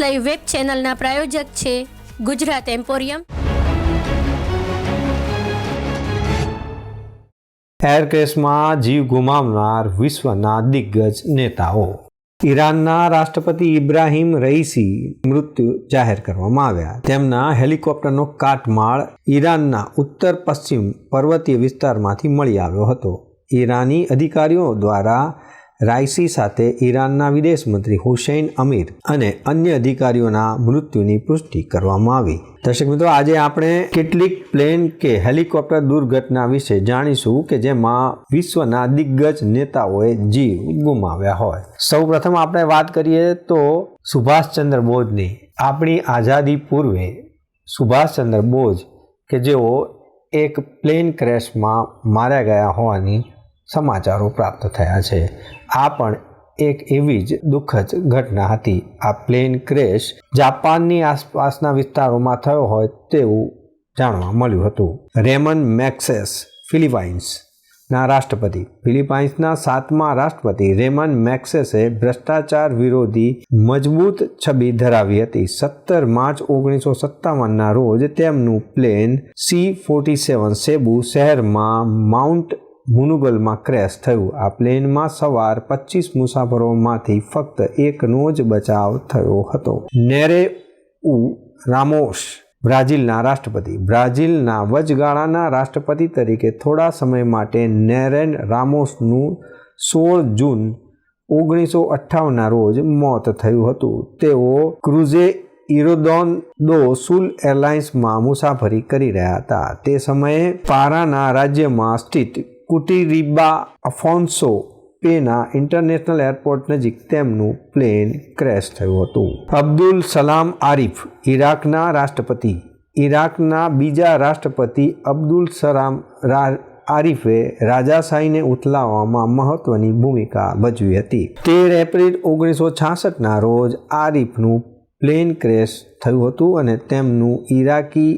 Live web ચેનલના પ્રાયોજક છે Gujarat emporium. Air કેસમાં જીવ ગુમાવનાર વિશ્વના દિગ્ગજ નેતાઓ. ઈરાનના રાષ્ટ્રપતિ ઇબ્રાહિમ રઈસી મૃત્યુ જાહેર કરવામાં આવ્યા. તેમના હેલિકોપ્ટરનો કાટમાળ ઈરાનના ઉત્તર પશ્ચિમ પર્વતીય વિસ્તારમાંથી મળી આવ્યો હતો. ઈરાની અધિકારીઓ દ્વારા રાઈસી સાથે ઈરાનના વિદેશ મંત્રી હુસૈન અમીર અને અન્ય અધિકારીઓના મૃત્યુની પુષ્ટિ કરવામાં આવી. દર્શક મિત્રો, આજે આપણે કેટલીક પ્લેન કે હેલિકોપ્ટર દુર્ઘટના વિશે જાણીશું કે જેમાં વિશ્વના દિગ્ગજ નેતાઓએ જીવ ગુમાવ્યા હોય. સૌપ્રથમ આપણે વાત કરીએ તો સુભાષચંદ્ર બોઝની. આપણી આઝાદી પૂર્વે સુભાષચંદ્ર બોઝ કે જેઓ એક પ્લેન ક્રેશમાં માર્યા ગયા હોવાની સમાચારો પ્રાપ્ત થયા છે. આ પણ એક એવી જ દુઃખદ ઘટના હતી. આ પ્લેન ક્રેશ જાપાનની આસપાસના વિસ્તારોમાં થયો હોય તેવું જાણવા મળ્યું હતું. રેમન મેક્સેસ, ફિલિપાઇન્સ ના રાષ્ટ્રપતિ. ફિલિપાઇન્સના સાતમા રાષ્ટ્રપતિ રેમન મેક્સેસે ભ્રષ્ટાચાર વિરોધી મજબૂત છબી ધરાવી હતી. સત્તર માર્ચ ઓગણીસો સત્તાવનના રોજ તેમનું plane C forty seven Cebu શહેરમાં માઉન્ટ મુનુગલમાં ક્રેશ થયું. આ પ્લેનમાં સવાર પચીસ મુસાફરોમાંથી ફક્ત એકનો જ બચાવ થયો હતો. નેરે ઉ રામોશ, બ્રાઝિલના રાષ્ટ્રપતિ. બ્રાઝિલના વચગાળાના રાષ્ટ્રપતિ તરીકે થોડા સમય માટે નેરેન રામોસનું સોળ જૂન ઓગણીસો અઠ્ઠાવનના રોજ મોત થયું હતું. તેઓ ક્રુઝે ઇરોદોન દો સુલ એરલાઇન્સમાં મુસાફરી કરી રહ્યા હતા. તે સમયે પારાના રાજ્યમાં સ્થિત કુટીરીબા અફોન્સો પેના ઇન્ટરનેશનલ એરપોર્ટ નજીક તેમનું પ્લેન ક્રેશ થયું હતું. અબ્દુલ સલામ આરિફ ઈરાકના રાષ્ટ્રપતિ. ઈરાકના બીજા રાષ્ટ્રપતિ અબ્દુલ સલામ આરિફે રાજાશાહીને ઉથલાવવામાં મહત્વની ભૂમિકા ભજવી હતી. તેર એપ્રિલ ઓગણીસો છાસઠના રોજ આરિફનું પ્લેન ક્રેશ થયું હતું અને તેમનું ઈરાકી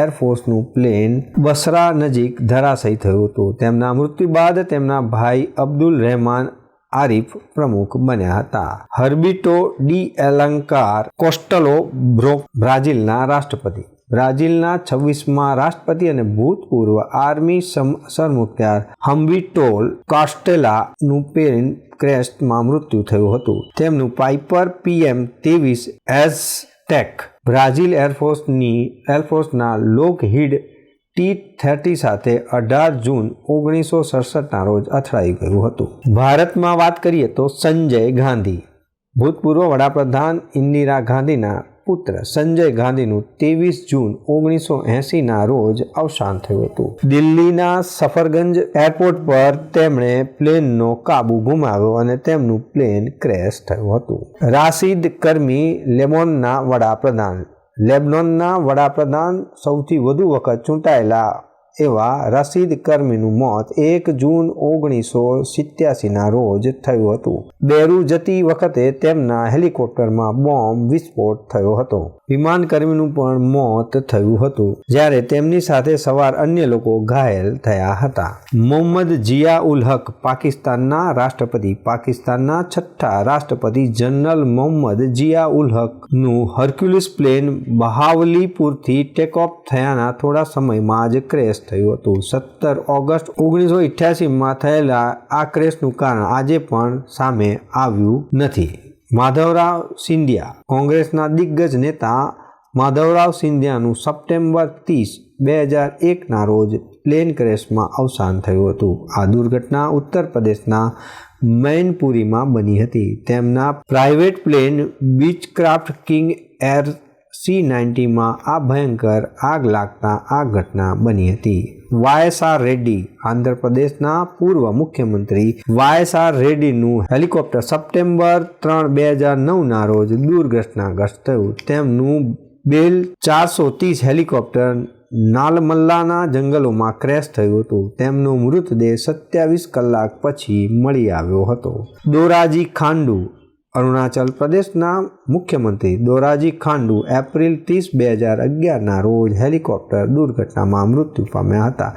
એરફોર્સનું પ્લેન બસરા નજીક ધરાશયી થયું હતું. તેમના મૃત્યુ બાદ તેમના ભાઈ અબ્દુલ રહેમાન આરિફ પ્રમુખ બન્યા હતા. હર્બિટો ડી એલંકાર કોસ્ટલો બ્રો બ્રાઝિલના રાષ્ટ્રપતિ. બ્રાઝિલના છવ્વીસમાં રાષ્ટ્રપતિ અને ભૂતપૂર્વ આર્મી સરમુખત્યાર હમ્બિટોલ કાસ્ટેલાનું પેન ક્રેસ્ટમાં મૃત્યુ થયું હતું. તેમનું પાઇપર પીએમ ત્રેવીસ એઝ ટેક બ્રાઝિલ એરફોર્સની એરફોર્સના લોકહિડ ટી થર્ટી સાથે અઢાર જૂન ઓગણીસો સડસઠના રોજ અથડાઈ ગયું હતું. ભારતમાં વાત કરીએ તો સંજય ગાંધી, ભૂતપૂર્વ વડાપ્રધાન ઇન્દિરા ગાંધીના પુત્ર સંજય ગાંધીનું ત્રેવીસ જૂન ઓગણીસો એંસીના રોજ અવસાન થયું હતું. દિલ્હીના સફરગંજ એરપોર્ટ પર તેમણે પ્લેનનો કાબુ ગુમાવ્યો અને તેમનું પ્લેન ક્રેશ થયું હતું. રાશિદ કર્મી લેમોનના વડાપ્રધાન લેબનોનના વડાપ્રધાન સૌથી વધુ વખત ચૂંટાયેલા એવા રશીદ કર્મીનું મોત એક જૂન ઓગણીસો સિત્યાસીના રોજ થયું હતું. બેરુ જતી વખતે તેમના હેલિકોપ્ટરમાં બોમ્બ વિસ્ફોટ થયો હતો. વિમાન કર્મીનું પણ મોત થયું હતું, જ્યારે તેમની સાથે સવાર અન્ય લોકો ઘાયલ થયા હતા. મોહમ્મદ જિયા ઉલ હક પાકિસ્તાનના રાષ્ટ્રપતિ, પાકિસ્તાનના છઠ્ઠા રાષ્ટ્રપતિ જનરલ મોહમ્મદ જિયા ઉલ હકનું હર્ક્યુલિસ પ્લેન બહાવલીપુરથી ટેકઓફ થયાના થોડા સમયમાં જ ક્રેશ થયું હતું. સત્તર ઓગસ્ટ ઓગણીસો અઠ્યાસીમાં થયેલા આ ક્રેશનું કારણ આજે પણ સામે આવ્યું નથી. માધવરાવ સિંધિયા, કોંગ્રેસના દિગ્ગજ નેતા માધવરાવ સિંધિયાનું સપ્ટેમ્બર ત્રીસ, બે હજાર એકના રોજ પ્લેન ક્રેશમાં અવસાન થયું હતું. આ દુર્ઘટના ઉત્તર પ્રદેશના મૈનપુરીમાં બની હતી. તેમના private plane Beechcraft King Air C નાઇન્ટીમાં આ ભયંકર આગ લાગતા આ ઘટના બની હતી. વાયએસઆર રેડ્ડી, આંધ્રપ્રદેશના પૂર્વ મુખ્યમંત્રી. વાયએસઆર રેડ્ડીનું હેલિકોપ્ટર સપ્ટેમ્બર ત્રણ બે હજાર નવના રોજ દુર્ઘટનાગ્રસ્ત થયું. તેમનું બેલ ચારસો ત્રીસ હેલિકોપ્ટર નાલમલ્લાના જંગલોમાં ક્રેશ થયું હતું. તેમનો મૃતદેહ સત્યાવીસ કલાક પછી મળી આવ્યો હતો. દોરાજી ખાંડુ અરુણાચલ પ્રદેશના મુખ્યમંત્રી દોરાજી ખાંડુ એપ્રિલ ત્રીસ, બે હજાર અગિયારના રોજ હેલિકોપ્ટર દુર્ઘટનામાં મૃત્યુ પામ્યા હતા.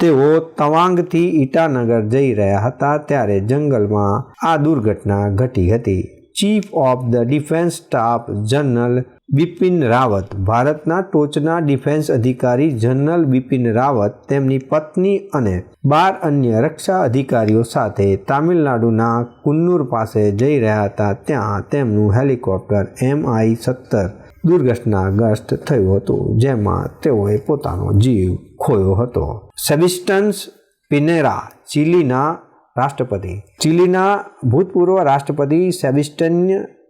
તેઓ તવાંગથી ઈટાનગર જઈ રહ્યા હતા ત્યારે જંગલમાં આ દુર્ઘટના ઘટી હતી. Chief of the defence staff general Bipin Rawat. ભારતના ટોચના ડિફેન્સ અધિકારી જનરલ બિપિન રાવત તેમની પત્ની અને બાર અન્ય રક્ષા અધિકારીઓ સાથે તામિલનાડુના કુન્નૂર પાસે જઈ રહ્યા હતા. ત્યાં તેમનું હેલિકોપ્ટર એમઆઈ સત્તર દુર્ઘટનાગ્રસ્ત થયું હતું, જેમાં તેઓએ પોતાનો જીવ ખોયો હતો. સેબિસ્ટન્સ પિનેરા, ચીલીના રાષ્ટ્રપતિ. ચીલીના ભૂતપૂર્વ રાષ્ટ્રપતિ સેબિસ્ટન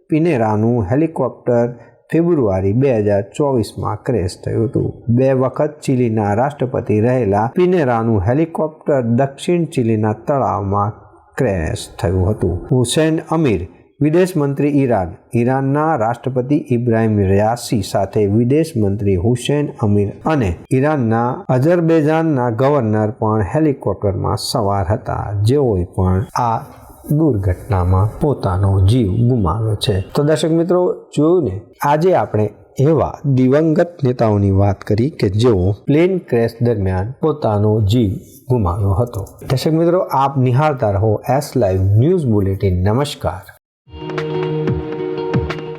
પિનેરાનું હેલિકોપ્ટર ફેબ્રુઆરી બે હજાર ચોવીસમાં ક્રેશ થયું હતું. બે વખત ચીલીના રાષ્ટ્રપતિ રહેલા પિનેરાનું હેલિકોપ્ટર દક્ષિણ ચીલીના તળાવમાં ક્રેશ થયું હતું. હુસેન અમીર, વિદેશ મંત્રી ઈરાન. ઈરાનના રાષ્ટ્રપતિ ઇબ્રાહિમ રિયાસી સાથે વિદેશ મંત્રી હુસેન અમીર અને ઈરાનના અઝરબૈજાનના ગવર્નર પણ હેલિકોપ્ટરમાં સવાર હતા. જેઓએ પણ આ દુર્ઘટનામાં પોતાનો જીવ ગુમાવ્યો છે. તો દર્શક મિત્રો, જોયું ને? આજે આપણે એવા દિવંગત નેતાઓની વાત કરી કે જેઓ પ્લેન ક્રેશ દરમિયાન પોતાનો જીવ ગુમાવ્યો હતો. દર્શક મિત્રો, આપ નિહાળતા રહો એસ લાઈવ ન્યૂઝ બુલેટિન. નમસ્કાર.